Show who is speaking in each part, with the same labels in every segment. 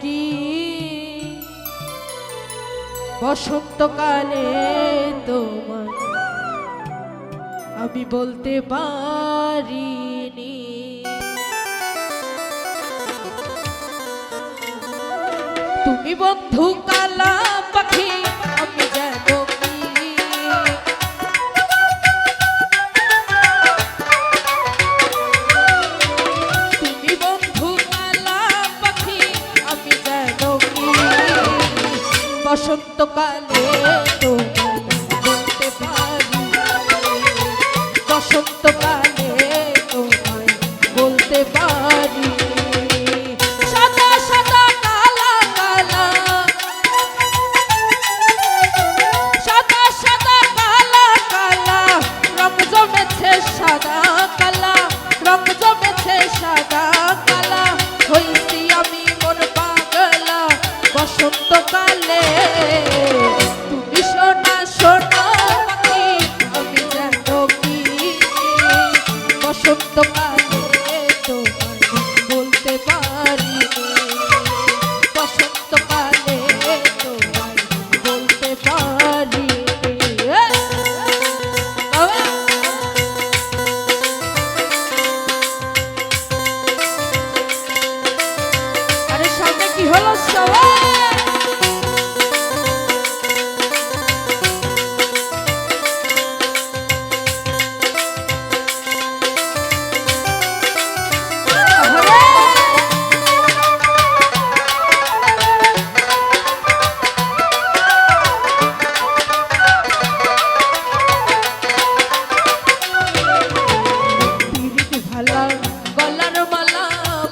Speaker 1: কি? বসন্তকালে তোমার আমি বলতে পারিনি। তুমি বন্ধু কালা পাখি বসন্তকালে বলতে পারি। বসন্তকালে বলতে পারি।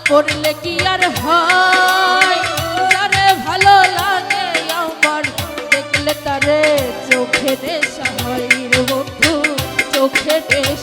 Speaker 1: করলে কি আর হয়? ভালো লাগে আমার, দেখলে তারে চোখে দেশ হয় চোখে চোখে হয়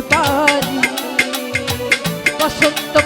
Speaker 1: পারি। বসন্ত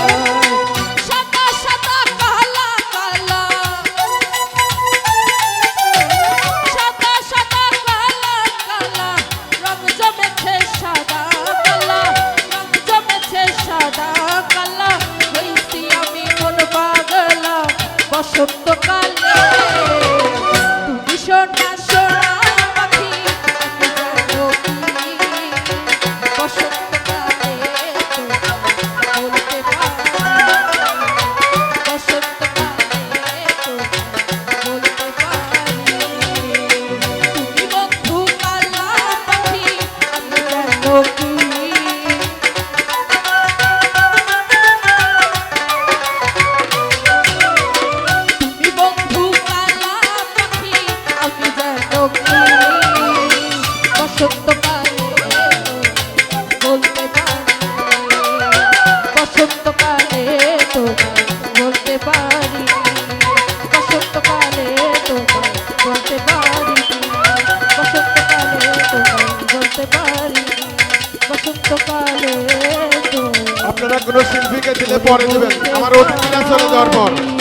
Speaker 1: সত্য
Speaker 2: আপনারা কোনো শিল্পীকে দিলে পরে দেবেন। আমার অতিথিরা চলে যাওয়ার পর।